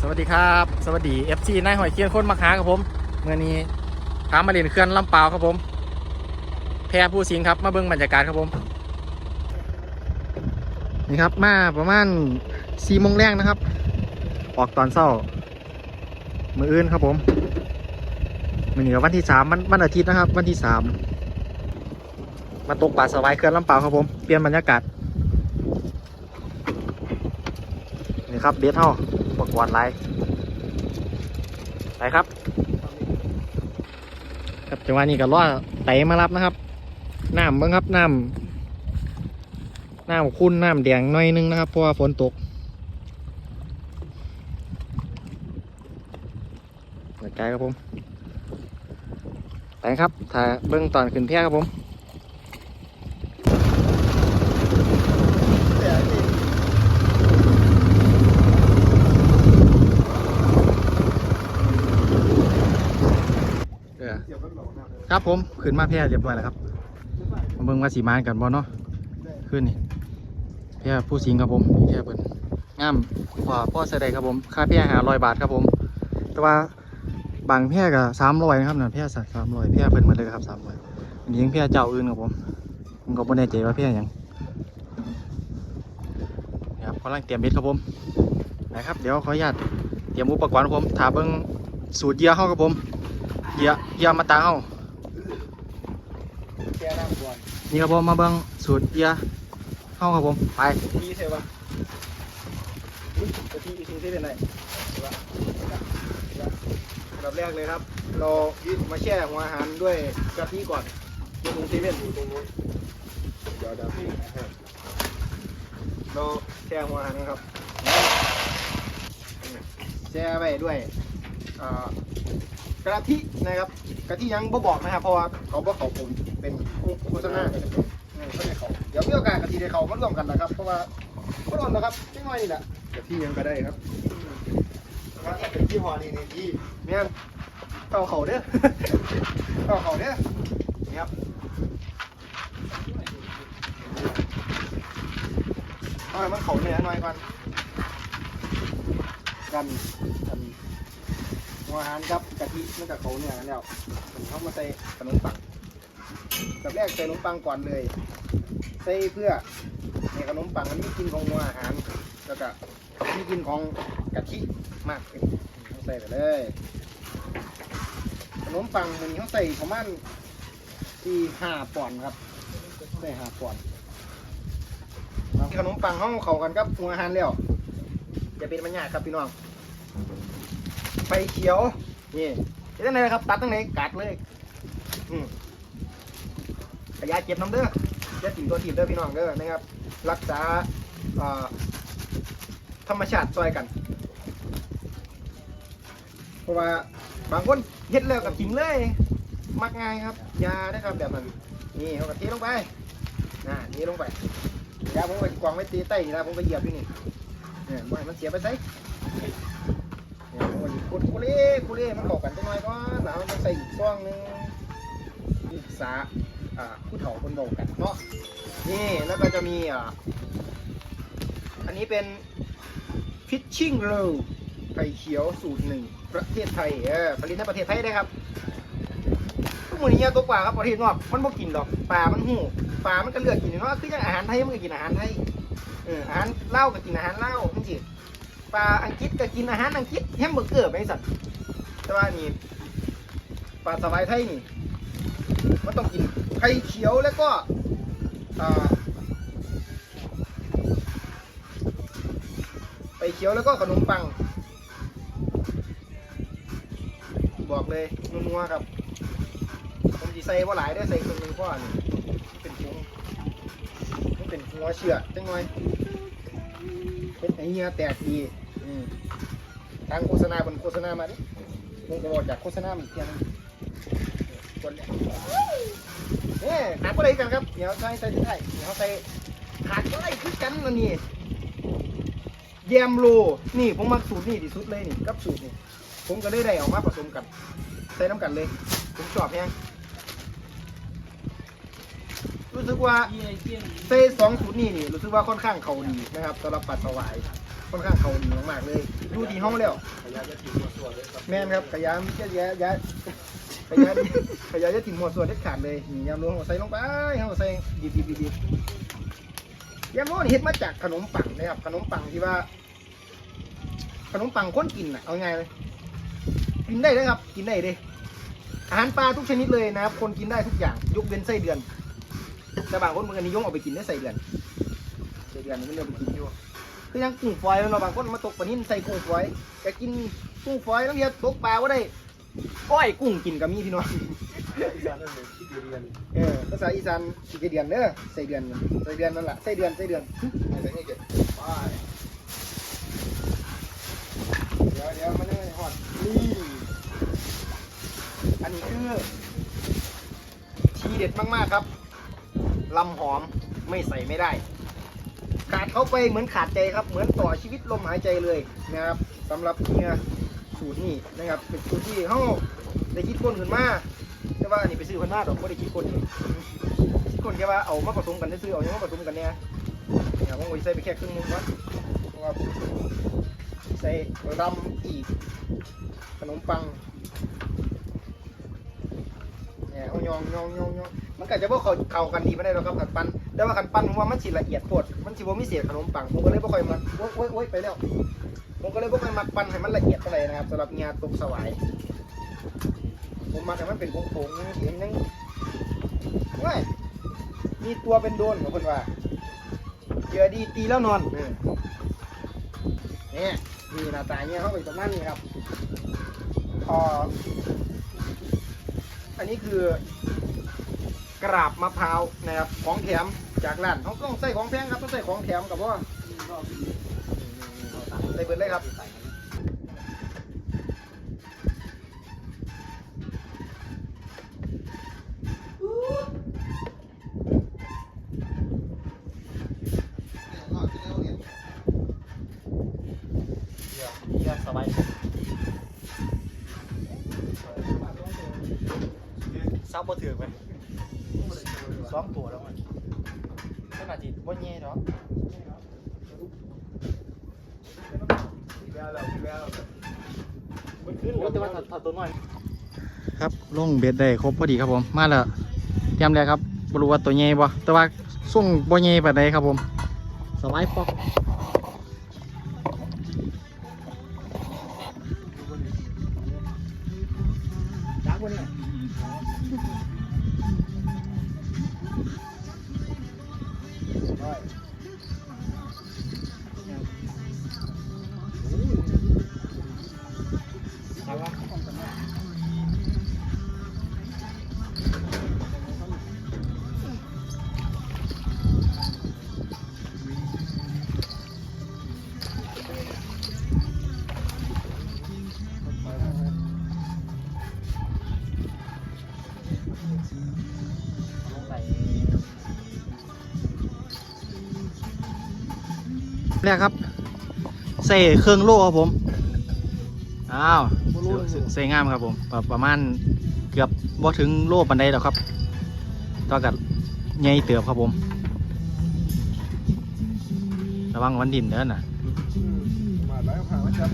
สวัสดีครับ สวัสดี FC นายหอยเคียนคนมักหาครับผมเมื่อนี้พามาเรียนเคลื่อนลำเปล่าครับผม แพรผู้สิงครับ มาเบิ่งบรรยากาศครับผม นี่ครับมาประมาณสี่โมงแรกนะครับ ออกตอนเช้า มืออื่นครับผมมือนี้ก็วันที่สามวันวันอาทิตย์นะครับ วันที่สามมาตกปลาสวายเคลื่อนลำเปล่าครับผม เปลี่ยนบรรยากาศ นี่ครับเบสเท่า กวาดไลายไปครับ ครับจังหวะนี้ก็ล่อไตมารับนะครับน้ำเบิ้งครับน้ำน้ำคุ้นน้ำแดงหน่อยนึงนะครับเพราะว่าฝนตกเปิดใจครับผมไปครับถ่ายเบิ้งตอนขึ้นเพียครับผม ครับผมขึ้นมาแพร่เรียบร้อยแล้วครับมาเบิ่งว่าสีมานกันบ่เนาะขึ้นนี่แพร่ผู้สิงครับผมนี่แพร่เพิ่นงามพ่อพ่อเสด็จครับผม ค่าแพร่หาร้อยบาทครับผม แต่ว่าบางแพร่ก็สามร้อยนะครับนะแพร่สามร้อยแพร่เพิ่นหมาเลยครับสามร้อยอันนี้ยังแพร่เจ้าอื่นครับผมผมก็บ่แน่ใจว่าแพร่ยังนี่ครับกำลังเตรียมเบ็ดครับผมนะครับ เดี๋ยวขออนุญาตเตรียมอุปกรณ์ครับผมถาเบิ่งสูตรเยื่อเข้าครับผมเหยอะเหยอะมาตาเฮา แกน้ำก่อนนี่ครับผมมาเบิ่งสูตรเยอะเฮาครับผมไปทีใช่ปะกะทิอีกทีที่เป็นไงอันดับแรกเลยครับ เรามาแช่หัวอาหารด้วยกะทิก่อนเดี๋ยวตรงเซเว่นตรงนู้นเดี๋ยวเดี๋ยวเราแช่หัวอาหารนะครับแช่ไปด้วยอ่า กะทินะครับกะทิยังบ่บอกนะครับเพราะว่าเขาบอกเขาผมเป็นโฆษณาอืมเขาให้เขาเดี๋ยวมีโอกาสกะทิให้เขามารวมกันนะครับ เพราะว่าก็โดนนะครับไม่น้อยนี่แหละกะทิยังก็ได้ครับว่าถ้าเป็นยี่ห้อนี้นี่ดีแม่นเข้าเขาเด้อเข้าเขาเด้อนี่ครับเอาให้มันเขาเนื้อหน่อยก่อนกันกัน หัวอาหารครับกะทิมันกับเขาเนื้อกันแล้วผมเข้ามาใส่ขนมปังแบบแรกใส่ขนมปังก่อนเลยใส่เพื่อในขนมปังมันมีกินของหัวอาหารแล้วก็มีกินของกะทิมากขึ้นต้องใส่ไปเลยขนมปังมันเขาใส่ประมาณที่ห้าปอนด์ครับใส่ห้าปอนด์ขนมปังห้องเขากันกับหัวอาหารแล้วจะเป็นมันยากครับพี่น้อง ไฟเขียว นี่เฮ็ดตั้งไหนครับ ตัดตั้งไหนกัดเลยอืมขยายเก็บน้ำเด้อจะถิ่มตัวถิ่มเด้อพี่น้องเด้อนะครับ รักษาธรรมชาติซอยกัน เพราะว่าบางคนเฮ็ดแล้วกับกินเลย มักง่ายครับ ยาได้ครับแบบนั้นนี่เอากระเทิลงไปน่ะนี่ลงไปยาผมไปกวางไว้ตีใต้นี่นะผมก็เหยียบอยู่นี่เนี่ยบ่ให้มันเสียไปใส่ เนี่ยผมก็หยิบคุดคุเล่คุเล่มันเข้ากันจังหน่อยก่อนแล้วมันใส่อีกซ่องหนึงศึกษาอ่าผู้เฒ่าคนบอกกันเนาะนี่แล้วก็จะมีอ่าอันนี้เป็น Fishing Roll ไข่เขียวสูตรหนึ่งประเทศไทยเออผลิตในประเทศไทยได้ครับทุกมือนี้ตัวปลาครับประเทศนอกมันบ่กินดอกปลามันหูปลามันก็เลือกกินเนาะคืออย่างอาหารไทยมันก็กินอาหารไทยเอออาหารเล่าก็กินอาหารเล่าจริง ปลาอังกฤษก็กินอาหารอังกฤษแฮมเบอร์เกอร์ไปสัตว์แต่ว่านี่ปลาสบายไทยนี่มันต้องกินไข่เขียวแล้วก็อ่าไข่เขียวแล้วก็ขนมปัง บอกเลยนัวๆครับผมจะใส่ว่าหลายได้ใส่คนหนึ่งเพราะอันนี้เป็นผงมันเป็นหัวเชื่อจังหน่อยเป็นไอเหี้ยแตกดี ทางโฆษณาบนโฆษณามาดิผมก็บอกจากโฆษณามาอีกเทียนึงคนเนี่ยเนี่ยขาดอะไรกันครับเดี๋ยวใส่ใส่ที่ไทยเดี๋ยวใส่ขาดอะไรคือกันนะนี่แยมโลนี่ผมมักสูตรนี่ที่สุดเลยนี่กับสูตรนี่ผมก็เลยได้ออกมาผสมกัน ใส่น้ำกันเลย ผมชอบแฮงรู้สึกว่าใส่สองสูตรนี่นี่รู้สึกว่าค่อนข้างเขาดีนะครับสำหรับปัดสวาย ค่อนข้างเขาดีมากๆเลยดูดีห้องแล้วแม่นครับขยามจะแย่แย่ขยามขยามจะถิ่มหัวส่วนเด็ดขาดเลยนี่ยำรวมหัวใส่ลงไปหัวใส่ดิบดิบดิบดิบยำรวมนี่เฮ็ดมาจากขนมปังนะครับขนมปังที่ว่า ขนมปังคนกินอะเอาไงเลยกินได้เลยครับกินได้เลยอาหารปลาทุกชนิดเลยนะครับ คนกินได้ทุกอย่างยกเว้นไส้เดือนแต่บางคนมันก็นิยมเอาไปกินได้ไส้เดือนไส้เดือนมันก็เริ่มไปกินอยู่ คือยังกุ้งฝอยแล้วเนาะบางคนมาตกปลานิ่นใส่กุ้งฝอยจะกินกุ้งฝอยแล้วเฮียตกปลาว่าได้ก้อยกุ้งกินกับมีพี่น้องเออภาษาอีสานสิเดือนเด้อไส้เดือนไส้เดือนนั่นแหละไส้เดือนไส้เดือนเดี๋ยวเดี๋ยวมันเลยหอดนี่อันนี้คือทีเด็ดมากๆครับลำหอมไม่ใส่ไม่ได้ ขาดเขาไปเหมือนขาดใจครับ เหมือนต่อชีวิตลมหายใจเลยนะครับสำหรับเนี่ยสูตรนี้นะครับเป็นสูตรที่เขาได้คิดค้นขึ้นมาแต่ว่าอันนี้ไปซื้อพันหน้าดอกไม่ได้คิดค้นคิดค้นแค่ว่าเอามาผสมกันได้ซื้อเอาอย่างมาผสมกันเนี่ยเนี่ยผมเอาใส่ไปแค่ครึ่งนึงก่อนเพราะว่าใส่รำอีกขนมปังเนี่ยเอายองยองยองยองมันก็จะว่าเขาเข้ากันดีไม่ได้หรอกครับขันปั้น แต่ว่าขันปั้นผมว่ามันสิละเอียดโพดมันสิบ่มีเศษขนมปังผมก็เลยบ่ค่อยมาโอ๊ยโอ๊ยโอ๊ยไปแล้วผมก็เลยบ่ค่อยมักปั้นให้มันละเอียดเท่าไหร่นะครับสำหรับงานตกสวายผมมักให้มันเป็นโค้งๆเสียงยังว้ายมีตัวเป็นโดนของคนว่าเจอดีตีแล้วนอนเนี่ยนี่หน้าตาเนี่ยเขาไปประมาณนี้ครับพออันนี้คือ กราบมะพร้าวนะครับของแถมจากร้านเขาต้องใส่ของแพงครับต้องใส่ของแถมกับว่าใส่เบิดเลยครับเยอะสบายซับบ่ถือไหม องตัวแล้วมันขนาดจิตว่าแย่เนาะแต่ว่าถ้าตัวน้อยครับลงเบ็ดได้ครบพอดีครับผม มาแล้วเตรียมแล้วครับบรู้ว่าตัวใหญ่บ่แต่ว่าส่งบ่ใหญ่ปานใดครับผม สบายปอก แรกครับใส่เครื่องโล่ครับผม อ้าวใส่งามครับผมประประมาณเกือบบ่ถึงโล่ปันไดหรอกครับต่อกับใหญ่เติบครับผม ระวังวันดินเด้อน่ะมาแล้วผ่านแล้วครับ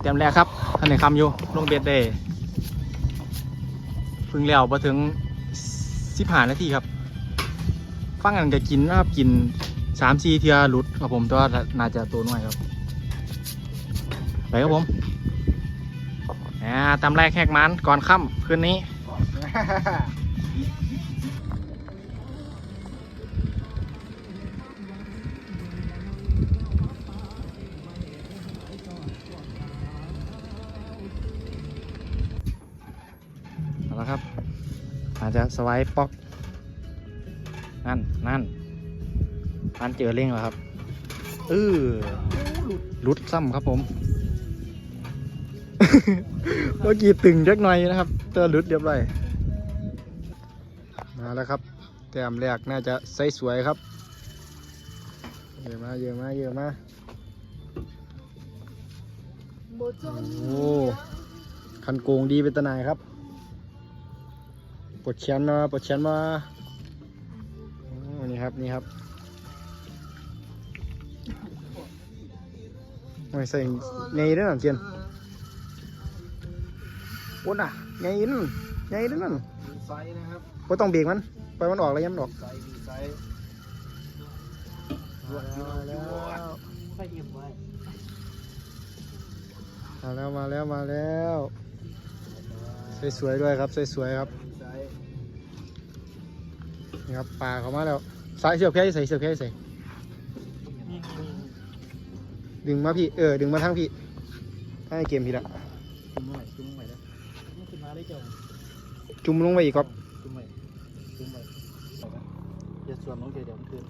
เตรียมแรกครับท่านในคำอยู่ลงเบ็ดได้เพึ่งแล้วมาถึงสิบห้านาทีครับ ฟังกันก็กินนะครับกิน สามสี่เทียหลุดครับผมต่ว่าน่าจะตัวน้อยครับไปครับผมอ่าตำแรกแหกมันก่อนค่ำคืนนี้เอาละครับอาจจะสไวป์ป๊อก นั่นนั่น มันเจอเร่งแล้วครับเออหลุดซ้ำครับผม เมื่อกี้ตึงจักหน่อยนะครับเตอหลุดเรียบร้อยมาแล้วครับ แต้มแรกน่าจะใสสวยครับ เยอะมากเยอะมากเยอะมากโอ้คันโกงดีเป็นตะนายครับปลดแชนมาปลดแชนมาโอ้นี่ครับนี่ครับ ไม่ใส่ไงเด้อนั่นเจียนโอ้น่ะไงนั่นไงด้อนั่นมีไซส์นะครับบ่ต้องเบรกมันปล่อยมันออกแล้วยันออกไซส์มีไซส์รวดรวดรวมาแล้วมาแล้วมาแล้วสวยๆด้วยครับสวยๆครับนี่ครับปลาเขามาแล้วสายเสือกแพ้ใส่เสือกแพ้ใส่ นี่นี่ ดึงมาพี่ เออ ดึงมาทางพี่ถ้าให้เกมพี่ละ จุ่มลงไปจุ่มลงไปแล้วมันขึ้นมาได้เจ้าจุ่มลงไปอีกครับ จุ่มไปจุ่มไปอย่าส่วนลงเดี๋ยวเดี๋ยวมันคืน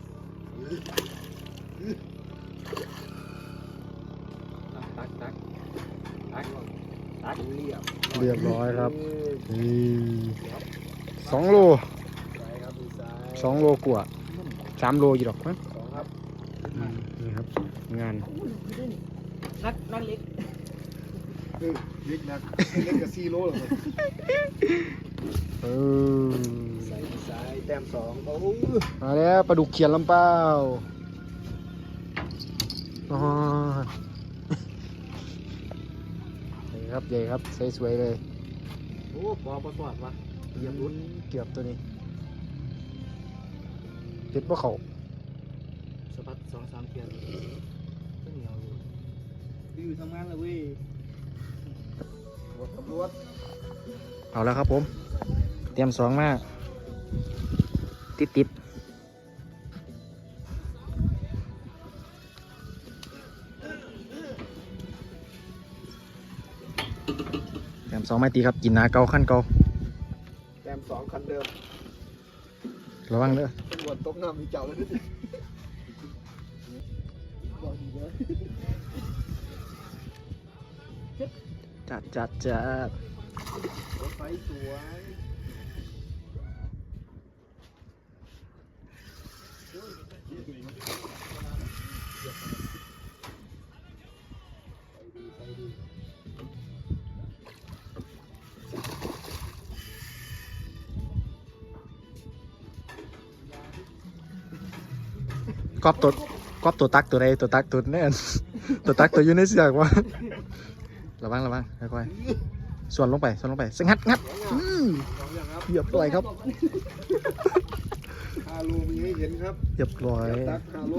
ตักตักตักตักเรียบเรียบร้อยครับเออนี่สองโลไซส์ครับมีไซส์สองโลกว่าสามโลอยู่หรอกมั้งสองครับอืมนี่ครับ งานนักนักเล็กเฮ้ยเล็กนักเล็กกับซีโร่เลยเออไซส์มีไซส์แต้มสองโอ้มาแล้วปลาดุกเขียนลำเปล่าอ๋อนี่ครับใหญ่ครับสวยๆเลยโอ้ปอประสวดวะเหยียบรุนเกือบตัวนี้ติดพวกเขาสะ บัดสองสามเทียนก็เหนียวอยู่ดื้อทำงานเลยเว้ยรวดตำรวจเอาแล้วครับผม เตรียมสองมาติดติดเตรียมสองไม้ตีครับกินหนาเกาขั้นเกาแต้มสองคันเดิมระวังเด้อตำรวจตบน้ำมีเจ้าเลยดิจัด จัดจัดรถไฟสวยกอบตัวกอบตัวตักตัวใดตัวตักตัวแน่นตัวตักตัวอยู่ในเสือกวะ ระวังระวังค่อยๆส่วนลงไปส่วนลงไปสงัดงัดอืมสองอย่างครับเหยียบร้อยครับฮาโลมีให้เห็นครับเหยียบร้อยตักฮาโล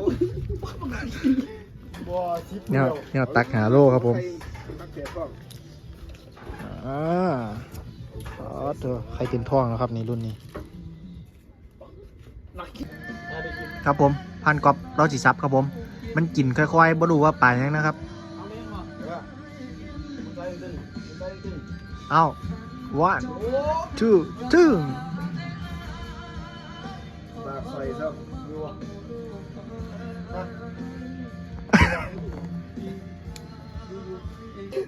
บอชิปเนี่ยเนี่ยตักหาโลครับผมตักเสียกล้องอ่าอ๋อเธอใครเต็มท้องแล้วครับในรุ่นนี้เอาไปกินครับผมพันกอบเราจิซับครับผม มันกินค่อยๆบ่รู้ว่าปลายังนะครับ เอ้า one โอ้ two two ปากใส่ครับดูวะ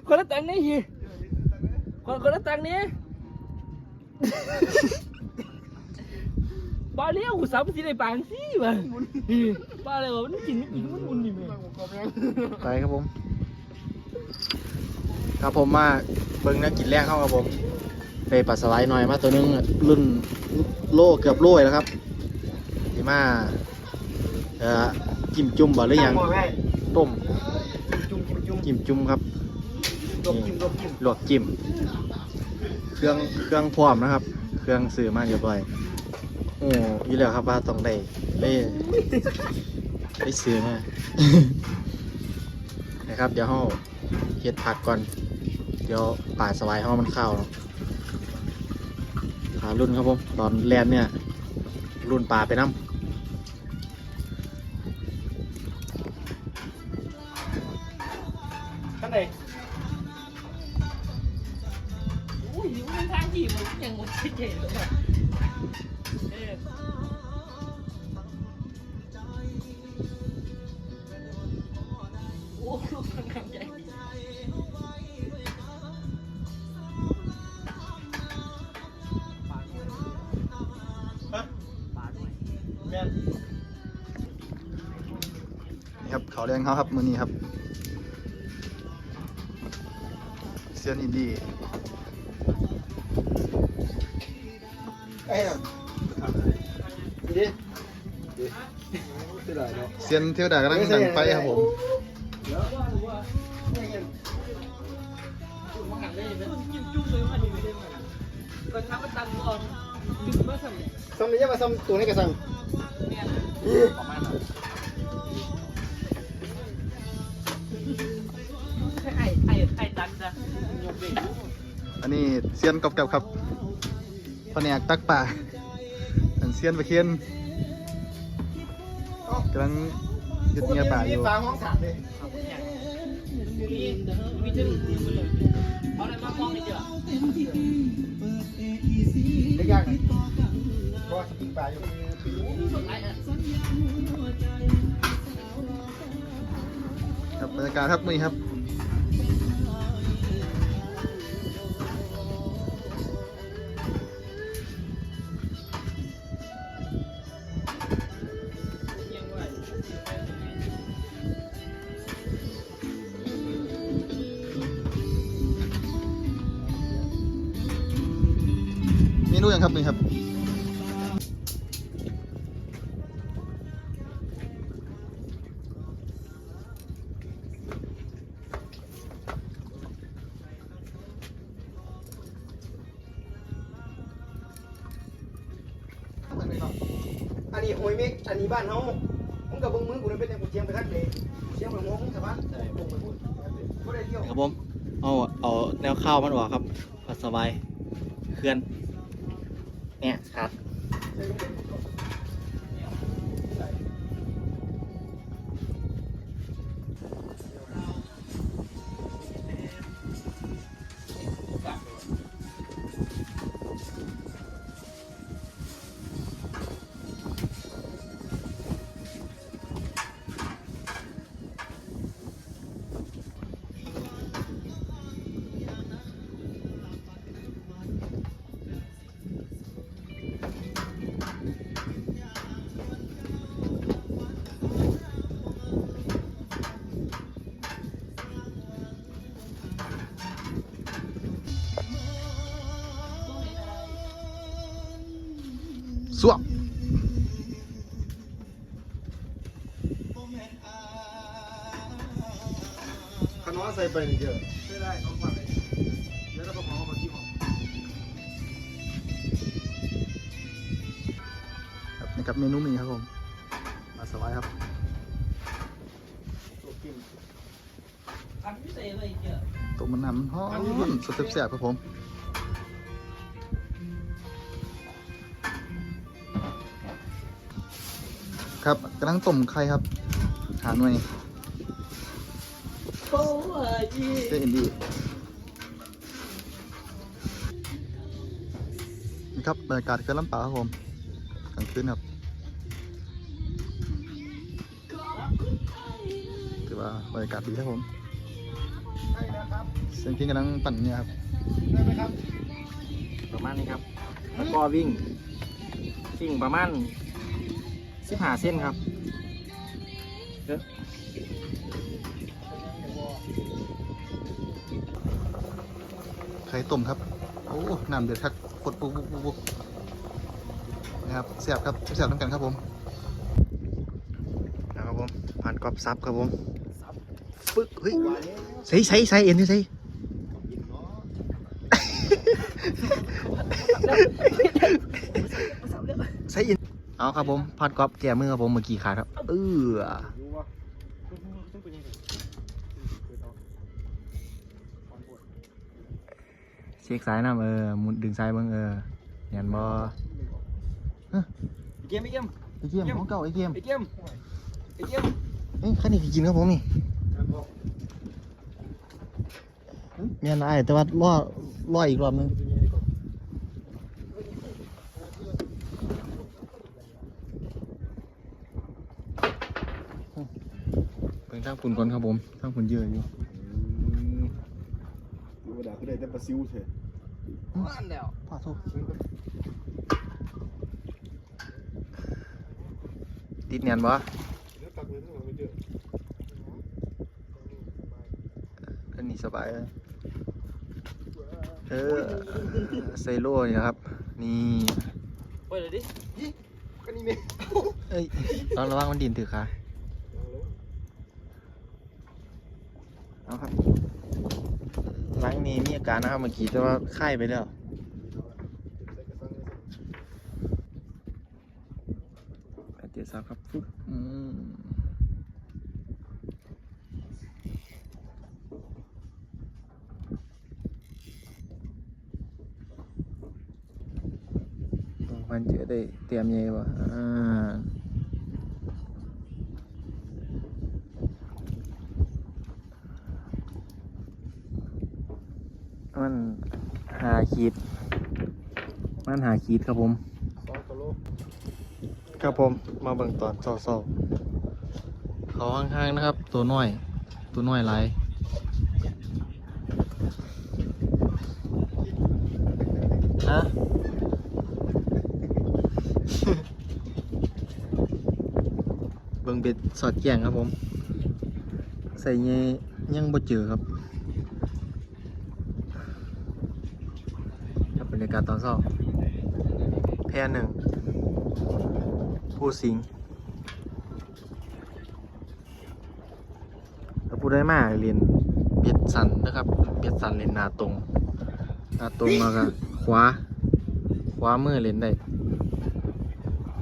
คนละตังค์นี่ฮีคนคนละตังค์นี่บ้าเลี้ยวกูสามสิได้ปางสิวะบ้าเลยวะมันกินไม่กินมันมุนดิแม่ไปครับผม ครับผมมาเบิ้งนักกินแรกเข้าครับผมไปปัสสาวะหน่อยมาตัวหนึงรุ่นโล่เกือบโล่แล้วครับที่มาเอ่อจิ้มจุ่มบ่หรือยังต้มจิ้มจุ่มครับลบจิ้มลบจิ้มลวกจิ้มเครื่องเครื่องพร้อมนะครับ เครื่องซื้อมาเรียบร้อยโอ้ยแล้วครับว่าต้องได้ไปไปซื้อมานะครับเดี๋ยวเฮา เฮ็ดผักก่อน เดี๋ยวป่าสวายห้องมันเข้าเนาะขารุ่นครับผมตอนแลนเนี่ย รุ่นป่าไปน้ำ แรงเขาครับมือนี้ครับเซียนอินดี้เซียนเที่ยวดากำลังดังไปครับผมซ้ำนี้ยังมาซ้ำตัวนี้ก็ซั่ง เซียนกับกับครับแผนกตักป่าอันเซียนไปเคียนกำลังยึดเงียป่าอยู่ฟ้าห้องสามเลยมีมีถึงเอาอะไรมามองนี่เจ้าได้ยากไหมเพราะว่ากินปลาอยู่ครับบรรยากาศครับนี่ครับ นูยังครับนี่ครับอันนี้โอยเมกอันนี้บ้านเฮามึงกับเบิ้งมือกูเลยเป็นแต่กูเชียงไปทักเลยเชียงไปมองมึงสบายใช่ผมไปพูดบ่ได้เที่ยวครับผม เอา เอาแนวข้าวมันออกครับ ผัดสบาย เคลื่อน ใส่ไปนี่เยอะไม่ได้ต้องฟังเลยแล้วเราก็มองมาที่ห้องครับนี่ครับเมนูมีครับผม มาสบายครับตัวกินอันพิเศษเลยเจ้าตัวมันน้ำหอมสดแซ่บๆครับผมครับกำลังต้มไข่ครับหาหน่วยโอ้ยจี เจอินดีนี่ครับบรรยากาศเขื่อนลำปาวครับผมกลางคืนครับถือว่าบรรยากาศดีครับผมได้แล้วครับเสียงเพลงกำลังปั่นเนี่ยครับได้ไหมครับประมาณนี้ครับ แล้วก็วิ่งวิ่งประมาณสิบห้าเส้นครับ ไข่ต้มครับโอ้น้ำเดือดครับกดปุ๊บปุ๊บปุ๊บนะครับแซ่บครับแซ่บน้ำกันครับผมนะครับผมผ่านกรอบซับครับผมปึ๊กเฮ้ยใส่ใส่ใส่เอ็นนี่ใส่ใส่เอ็นเอาครับผมผ่านกรอบแก้มือครับผมเมื่อกี้ขาดครับเออ รู้ว่า เช็คซ้ายน้ำเออหมุนดึงซ้ายเบ้างเออเห็นบ่ไอเกมไอเกมไอเกมของเก่าไอเกมไอเกมไอเกมเอ้ยคันนี้กินครับผมนี่เมียนไอ้ายแต่ว่าล่อล่ออีกรอบนึงเป็นทางฝุ่นก่อนครับผมทางฝุ่นเยอะอยู่ธรรมดาเขาได้แต่ปลาซิวเถอะอันแล้วพาโทษติดเนียนบ่แล้วตักเงินทั้งหมดไม่เยอะอันนี้สบายเลยเออไซโร่นี่นะครับ นี่ไปเลยดิก็นี่เนี่ยเอ้ยตอนระวังมันดินถือขาเอาครับ หลังนี้มีอาการนะครับเมื่อกี้แต่ว่าไข้ไปแล้วเดี๋ยวสักครับปุ๊บอืมมันเจอได้เตรียมเย่บ่อ่ามันหา ขีดมันหาขีดครับผมสองตัวโลครับผมมาเบิ่งตอนเศร้าๆเขาข้างๆนะครับ ตัวน้อย ตัวน้อยหลายฮะเบิ่งเบ็ดสอดแจ้งครับผม ใส่เงี้ยยังบ่เจอครับครับบรรยา กาศตอนเช้าแพรหนึ่ง ผู้สิงถ้าผู้ได้มาเรียนเบียดสันนะครับ เบียดสันเรียนหนาตรงหนาตรงแล้วก็ขวาขวามือเรียนได้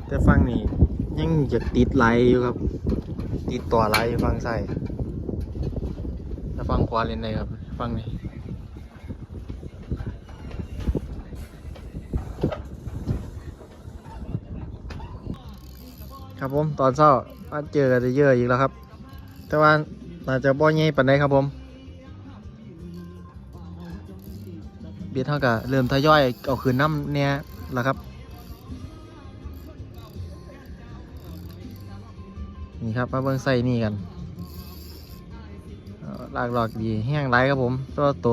แต่ฟังนี่ยังจะติดไหลอยู่ครับ ติดต่อไหลอยู่ฟังใส่แต่ฟังขวาเรียนได้ครับ ฟังนี่ ครับผมตอนเช้ามาเจอกันจะเยอะอีกแล้วครับ แต่ว่าน่าจะบ่ใหญ่ปานใดครับผมเบียดเท่ากับเริ่มทยอยเอาคืนน้ำเนี่ยแล้วครับ นี่ครับมาเบิ่งใส่นี่กันเอ่อลากหลอกดีแห้งไรครับผมตัวโต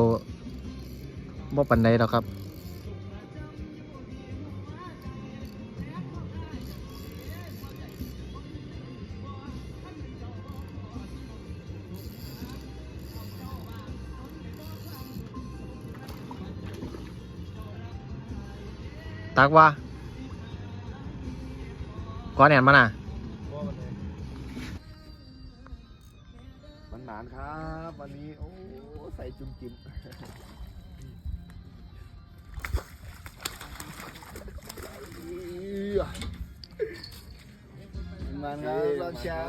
บ่ปันใดหรอกครับ ตักว่าก้อนแหนนมาน่ะมันหนานครับ วันนี้ โอ้ ใส่จุ่มจิ้มมันครับรอบเช้า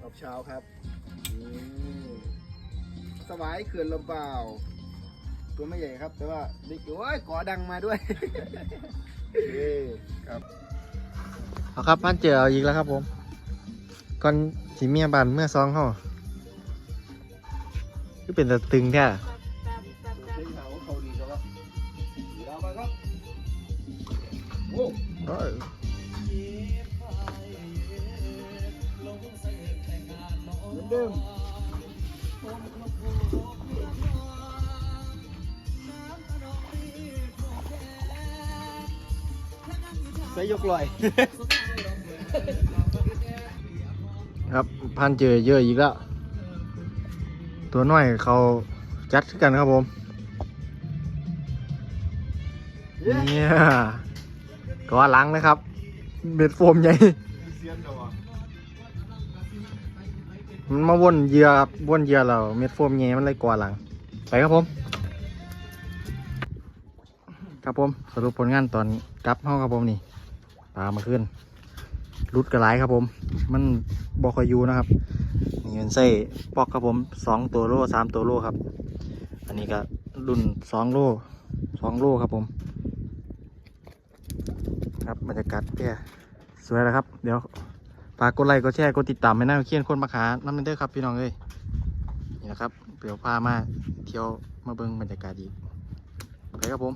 รอบเช้าครับนี่สวายเขื่อนลำเปล่า ตัวไม่ใหญ่ครับ แต่ว่าเด็กโอ้ยกอดังมาด้วยเย้ครับเอาครับพันเจอเอาอีกแล้วครับผมก่อนสีเมียบันเมื่อซองเขาก็เป็นแต่ตึงแท้เล่นเขาเขาดีครับเดี๋ยวไปครับโอ้โอ้ยเหมื ใส่ยกลอย ครับพันเจอเยอะอีกแล้ว ตัวน้อยเขาจัดกันครับผมเนี่ยก็ล้างนะครับ เบ็ดโฟมใหญ่มันมาวนเยื่อครับวนเยื่อเราเม็ดโฟมเงี้ยมันเลยกว่าหลัง ไปครับผม ครับผมสรุปผลงานตอนกลับห้องครับผมนี่ ปลามาขึ้นรุดกระไรครับผม มันบอคอยูนะครับนี่เงินใส่ปอกครับผมสองตัวโลสามตัวโลครับ อันนี้ก็รุ่นสองโลสองโลครับผม ครับบรรยากาศแก่สวยแล้วครับ เดี๋ยวฝากกดไลค์กดแชร์กดติดตามให้น้าเคียนคนมาขาน้ำมันเด้อครับพี่น้องเอ้ยนี่นะครับเดี๋ยวพามาเที่ยวมาเบิ่งบรรยากาศอีกไปครับผม